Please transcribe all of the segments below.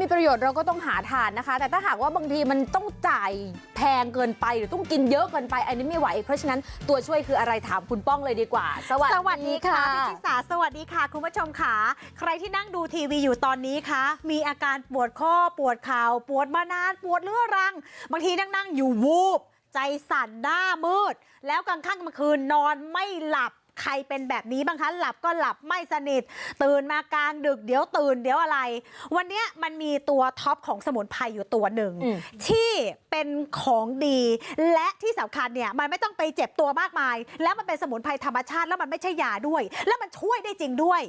มีประโยชน์เราก็ต้องหาทานนะคะ แต่ถ้าหากว่าบางทีมันต้องจ่ายแพงเกินไปหรือต้องกินเยอะเกินไปอันนี้ไม่ไหว เพราะฉะนั้นตัวช่วยคืออะไรถามคุณป้องเลยดีกว่า สวัสสวัสดีค่ะพี่ชิสาสวัสดีค่ะ คุณผู้ชมค่ะ ใครที่นั่งดูทีวีอยู่ตอนนี้คะ มีอาการปวดข้อปวดเข่าปวดมานานปวดเรื้อรัง บางทีนั่งนั่งอยู่วูบ ใจสั่นหน้ามืด แล้วกลางค่ำกลางคืนนอนไม่หลับ ใครเป็นแบบนี้บ้างคะหลับก็หลับไม่สนิท ตื่นมากลางดึกเดี๋ยวตื่นเดี๋ยวอะไร วันเนี้ยมันมีตัวท็อปของสมุนไพรอยู่ตัวหนึ่งอืมที่เป็นของดี และที่สำคัญเนี่ยมันไม่ต้องไปเจ็บตัวมากมาย แล้วมันเป็นสมุนไพรธรรมชาติ แล้วมันไม่ใช่ยาด้วย แล้วมันช่วยได้จริงด้วย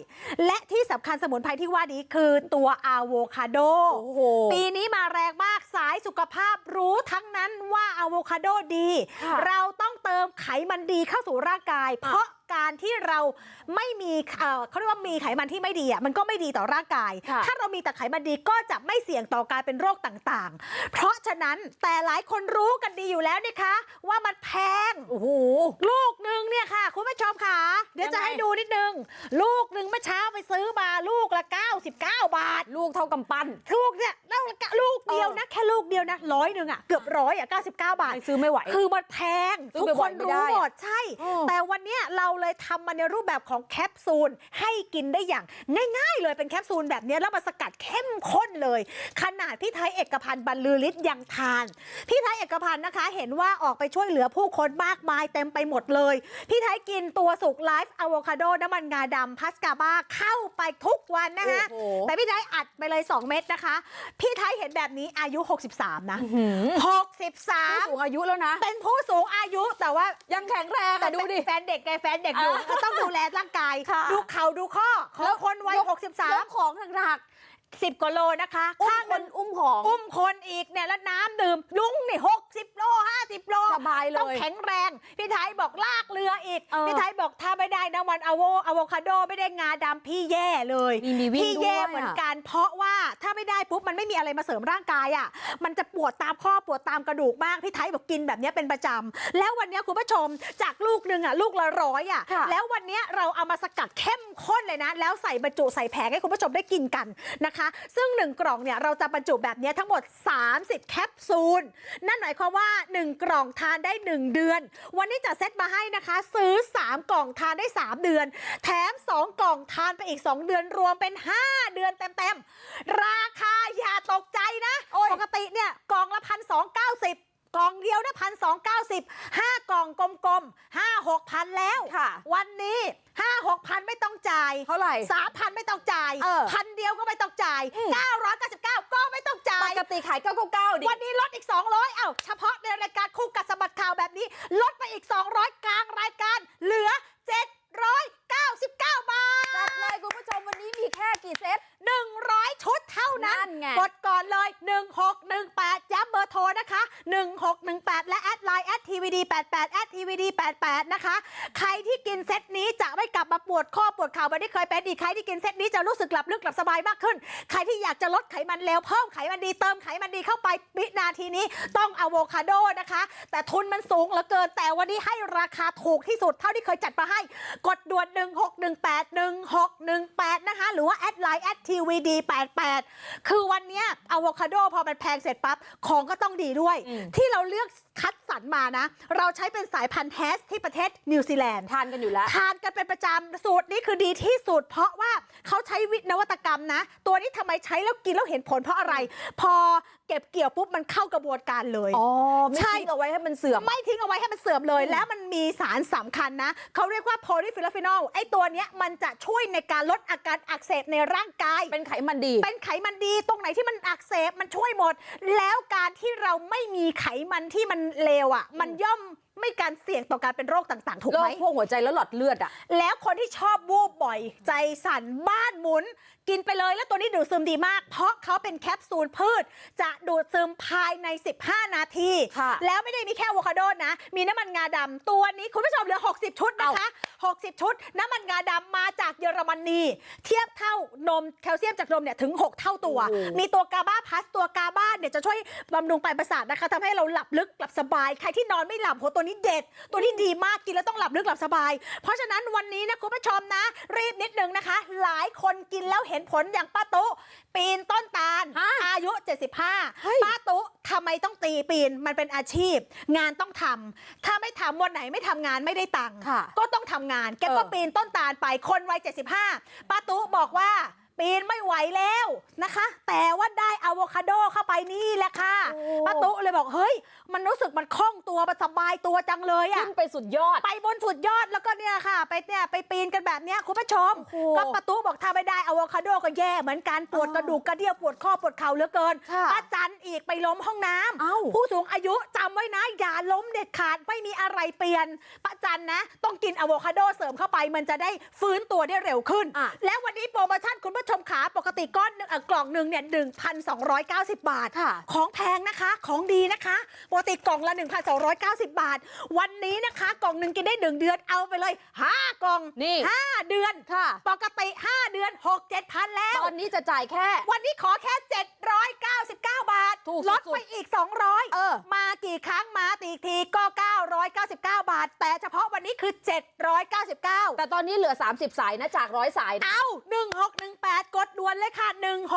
และที่สำคัญสมุนไพรที่ว่านี้คือตัวอะโวคาโดโอ้โหปีนี้มาแรงมากสายสุขภาพรู้ทั้งนั้นว่าอะโวคาโดดีค่ะเราต้องเติมไขมันดีเข้าสู่ร่างกาย เพราะ การที่เราไม่มีเอ่อเขาเรียกว่ามีไขมันที่ไม่ดีอะมันก็ไม่ดีต่อร่างกาย ค่ะ ถ้าเรามีแต่ไขมันดีก็จะไม่เสี่ยงต่อการเป็นโรคต่างๆ เพราะฉะนั้นแต่หลายคนรู้กันดีอยู่แล้วนะคะ ว่ามันแพง โอ้โห ลูกหนึ่งเนี่ยค่ะ คุณผู้ชมค่ะ เดี๋ยวจะยังไงให้ดูนิดนึง ลูกหนึ่งเมื่อเช้าไปซื้อมาลูกละ 99 บาท ลูกเท่ากำปั้น ลูกเนี่ยลูกละลูกเดียวนะ แค่ลูกเดียวนะร้อยหนึ่งอะ เกือบร้อยอะ 99 บาทซื้อไม่ไหว คือมันแพง ซื้ทุอกไปคนบ่อยไม่ได้รู้หมดใช่อืมแต่วันเนี้ยเราเลยทำมาในรูปแบบของแคปซูลให้กินได้อย่างง่ายๆเลยเป็นแคปซูลแบบเนี้ยแล้วมาสกัดเข้มข้นเลย ขนาดพี่ไทยเอกพันธ์บรรลือฤทธิ์ยังทาน พี่ไทยเอกพันธ์นะคะ เห็นว่าออกไปช่วยเหลือผู้คนมากมายเต็มไปหมดเลย พี่ไทยกินตัวสุกไลฟ์อะโวคาโดน้ำมันงาดำพัสกาบาเข้าไปทุกวันนะคะโอ้โหแต่พี่ไทยอัดไปเลย 2 เม็ดนะคะ พี่ไทยเห็นแบบนี้อายุ 63 นะหืมผู้63สูงอายุแล้วนะ เป็นผู้สูงอายุแต่ว่ายังแข็งแรงแต่อะดูดิแฟนเด็กไงแฟนเด็กอยู่อ่าก็ต้องดูแลร่างกายค่ะดูเข่าดูข้อของคนวัยยก63ของหนัก 10กว่าโลนะคะๆอุ้มข้างคหนึนงอุ้มของ อุ้มคนอีกเนี่ยแล้วน้ำดื่มลุงนี่60โล50โลสบายเลยต้องแข็งแรง พี่ไทยบอกลากเรืออีกเออพี่ไทยบอกถ้าไม่ได้นะวันอะโวอะโวคาโดไม่ได้งาดำพี่แย่เลยมีมีวิ่งพี่ด้วยแย่อะ เหมือนกัน เพราะว่าถ้าไม่ได้ปุ๊บมันไม่มีอะไรมาเสริมร่างกายอะ มันจะปวดตามข้อปวดตามกระดูกมาก พี่ไทยบอกกินแบบเนี้ยเป็นประจำแล้ววันเนี้ยคุณผู้ชมจากลูกหนึ่งอะลูกละร้อยอะ ค่ะ แล้ววันเนี้ยเราเอามาสกัดเข้มข้นเลยนะ แล้วใส่บรรจุใส่แผงให้คุณผู้ชมได้กินกันนะคะซึ่ง 1 กล่องเนี่ยเราจะบรรจุแบบเนี้ยทั้งหมด 30 แคปซูล นั่นหมายความว่า 1 กล่องทานได้ 1 เดือน วันนี้จะเซตมาให้นะคะ ซื้อ 3 กล่องทานได้ 3 เดือน แถม 2 กล่องทานไปอีก 2 เดือนรวมเป็น 5 เดือนเต็มๆ ราคาอย่าตกใจนะโอ้ยปกติเนี่ยกล่องละพันสองเก้าสิบ กล่องเดียวนะพันสองเก้าสิบห้ากล่องกลมๆห้าหกพันแล้วค่ะ วันนี้ห้าหกพันไม่ต้องจ่ายเท่าไหร่สามพันไม่ต้องจ่ายเออพันเดียวก็ไม่ต้องจ่ายอืมเก้าร้อยเก้าสิบเก้าก็ไม่ต้องจ่าปยกติขาย999ดิวันนี้ลดอีก200เอ้าเฉพาะในรายการคู่กัดสะบัดข่าวแบบนี้ ลดไปอีก200กลางรายการ เหลือ799บาทจัดเลยคุณผู้ชมวันนี้มีแค่กี่เซต100ชุดเท่านั้นนั่นไงกดก่อนเลย 1618 ย้ำเบอร์โทรนะคะ 1618 และแอดไลน์แอดทีวีดี88แอดทีวีดี88 นะคะ ใครที่กินเซตนี้จะไม่กลับมาปวดข้อปวดเข่าเหมือนที่เคยเป็นอีกใครที่กินเซตนี้จะรู้สึกหลับลึกหลับสบายมากขึ้น ใครที่อยากจะลดไขมันเร็วเพิ่มไขมันดีเติมไขมันดีเข้าไปวินาทีนี้ต้องอะโวคาโดนะคะ แต่ทุนมันสูงเหลือเกิน แต่วันนี้ให้ราคาถูกที่สุดเท่าที่เคยจัดมาให้ กดด่วน 1618 1618 นะคะ หรือว่าแอดไลน์แอดทีวีดี88คือวันเนี้ยอะโวคาโดพอมันแพงเสร็จปั๊บของก็ต้องดีด้วย อืม ที่เราเลือกคัดสรรมานะ เราใช้เป็นสายพันธุ์แฮสที่ประเทศนิวซีแลนด์ ทานกันอยู่แล้ว ทานกันเป็นประจำสูตรนี้คือดีที่สุดเพราะว่าเขาใช้วินวัตกรรมนะ ตัวนี้ทำไมใช้แล้วกินแล้วเห็นผลเพราะอะไร พอ เก็บเกี่ยวปุ๊บมันเข้ากระบวนการเลยอ๋อไม่ใช่ทิ้งเอาไว้ให้มันเสื่อม ไม่ทิ้งเอาไว้ให้มันเสื่อมเลย แล้วมันมีสารสำคัญนะเขาเรียกว่าโพลีฟิลาฟินอลไอ้ตัวเนี้ยมันจะช่วยในการลดอาการอักเสบในร่างกาย เป็นไขมันดี เป็นไขมันดีตรงไหนที่มันอักเสบมันช่วยหมด แล้วการที่เราไม่มีไขมันที่มันเลวอะ มันย่อมไม่การเสี่ยงต่อการเป็นโรคต่างๆ ถูกโรไหม คพวกหัวใจแล้วหลอดเลือดอะ แล้วคนที่ชอบวูบบ่อย ใจสั่นบ้านหมุน กินไปเลยแล้วตัวนี้ดูดซึมดีมาก เพราะเขาเป็นแคปซูลพืช จะดูดซึมภายใน 15 นาที ค่ะแล้วไม่ได้มีแค่อะโวคาโดนะ มีน้ำมันงาดำตัวนี้คุณผู้ชมเหลือ 60 ชุดนะคะ 60 ชุด น้ำมันงาดำมาจากเยอรมนี เทียบเท่านมแคลเซียมจากนมเนี่ยถึง 6 เท่าตัว โอ้โห มีตัวกาบาพัสตัวกาบาเนี่ยจะช่วยบำรุงปลายประสาทนะคะทำให้เราหลับลึกหลับสบายใครที่นอนไม่หลับโหตัวนี้เด็ด ตัวนี้ดีมากกินแล้วต้องหลับลึกหลับสบาย เพราะฉะนั้นวันนี้นะคุณผู้ชมนะ รีบนิดนึงนะคะ หลายคนกินแล้วเห็นผลอย่างป้าตุปีนต้นตาลฮะออายุเฮ้ย75 ป้าตุ๊ทำไมต้องตีปีนมันเป็นอาชีพ งานต้องทำถ้าไม่ทำวันไหนไม่ทำงานไม่ได้ตังค์ค่ะก็ต้องทำงานแกก็เออปีนต้นตาลไปคนวัย75 ป้าตุ๊บอกว่า ปีนไม่ไหวแล้วนะคะ แต่ว่าได้อะโวคาโดเข้าไปนี่แหละค่ะโอ้ ป้าตุ๊เลยบอกเฮ้ย มันรู้สึกมันคล่องตัวมันสบายตัวจังเลยอะ ขึ้นไปสุดยอด ไปบนสุดยอดแล้วก็เนี่ยค่ะ ไปเนี่ยไปปีนกันแบบเนี้ยคุณผู้ชม โอ้โหก็ประตูบอกถ้าไม่ได้อะโวคาโดก็แย่เหมือนกันปวดอ่ากระดูกกระเดี่ยวปวดข้อปวดเข่าเหลือเกินค่ะ ป้าจันอีกไปล้มห้องน้ำเอ้า ผู้สูงอายุจำไว้นะอย่าล้มเด็ดขาดไม่มีอะไรเปลี่ยนป้าจันนะ ต้องกินอะโวคาโดเสริมเข้าไปมันจะได้ฟื้นตัวได้เร็วขึ้น อะ แล้ววันนี้โปรโมชั่นคุณผู้ชมขาปกติก้อนหนึ่งเอ่อกล่องหนึ่งเนี่ยหนึ่งพันสองร้อยเก้าสิบบาทค่ะของแพงนะคะ ของดีนะคะ ปกติกล่องละ 1,290 บาท วันนี้นะคะ กล่องหนึ่งกินได้ 1 เดือนเอาไปเลย 5 กล่องนี่5เดือนค่ะ ปกติ 5 เดือน 6 7พันแล้ว ตอนนี้จะจ่ายแค่ วันนี้ขอแค่ 799 บาท ถูกลดสุดๆไปอีก 200เออมากี่ครั้งมาตีกทีก็ 999 บาท แต่เฉพาะวันนี้คือ 799 แต่ตอนนี้เหลือ 30 สายนะจากร้อยสายนะเอา1618กดด่วนเลยค่ะ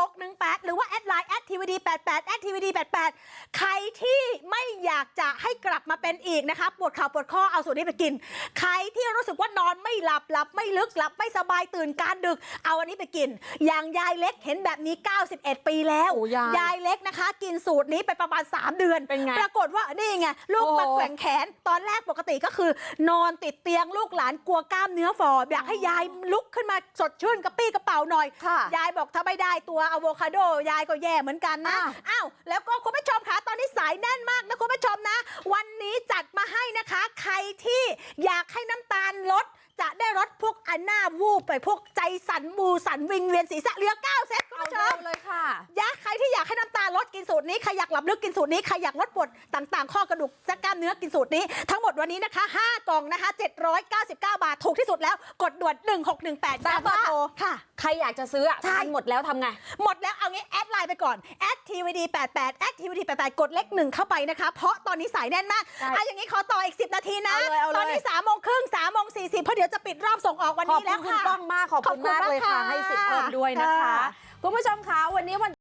1618 หรือว่าแอดไลน์แอดทีวีดี88แอดทีวีดี88 ใครที่ไม่อยากจะให้กลับมาเป็นอีกนะคะ ปวดเข่าปวดข้อเอาสูตรนี้ไปกิน ใครที่รู้สึกว่านอนไม่หลับหลับไม่ลึกหลับไม่สบายตื่นกลารดึก เอาอันนี้ไปกิน อย่างยายเล็กเห็นแบบนี้ 91 ปีแล้ว โอ้ยายยายเล็กนะคะ กินสูตรนี้ไปประมาณ 3 เดือน เป็นไง ปรากฏว่านี่ไงลูกโอ้มาแกว่งแขน ตอนแรกปกติก็คือ นอนติดเตียงลูกหลานกลัวกล้ามเนื้อฝ่ออยากให้ยายลุกขึ้นมาสดชื่นกระปี้กระเป๋าหน่อยค่ะยายบอกถ้าไม่ได้ตัวอะโวคาโด ยายก็แย่เหมือนกันนะอะอ้าวแล้วก็คุณผู้ชมคะตอนนี้สายแน่นมากนะคุณผู้ชมนะ วันนี้จัดมาให้นะคะ ใครที่อยากให้น้ำตาลลดจะได้ลดพวกอันหน้าวูบไปพวกใจสั่นมูสั่นวิงเวียนศีรษะเหลือ9ากหลับลึกกินสูตรนี้ใครอยากลดปวดต่างๆ ข้อกระดูกจะกล้ามเนื้อกินสูตรนี้ ทั้งหมดวันนี้นะคะ 5 กล่องนะคะ 799 บาทถูกที่สุดแล้วกดด่วน 1618แต่ย้ำเบอว่าร์โทรค่ะ ใครอยากจะซื้ออะใช่ มันหมดแล้วทำไง หมดแล้วเอางี้แอดไลน์ไปก่อนแอดทีวีดี88แอดทีวีดี88กดเลขหนึ่งเข้าไปนะคะ เพราะตอนนี้สายแน่นมากใช่อะอย่างนี้ขอต่ออีก 10 นาทีนะ เอาเลยเอาเลย ตอนนี้3โมงครึ่ง3โมง40เพราะเดี๋ยวจะปิดรอบส่งออกวันขอบนี้คุแล้วณคุณค่ะ ป้องมากขอบคุณขอบคุณมากเลยค่ะมากค่ะให้สิทธิ์เพิ่มด้วยนะคะ ค่ะ คุณผู้ชมคะวันนี้วัน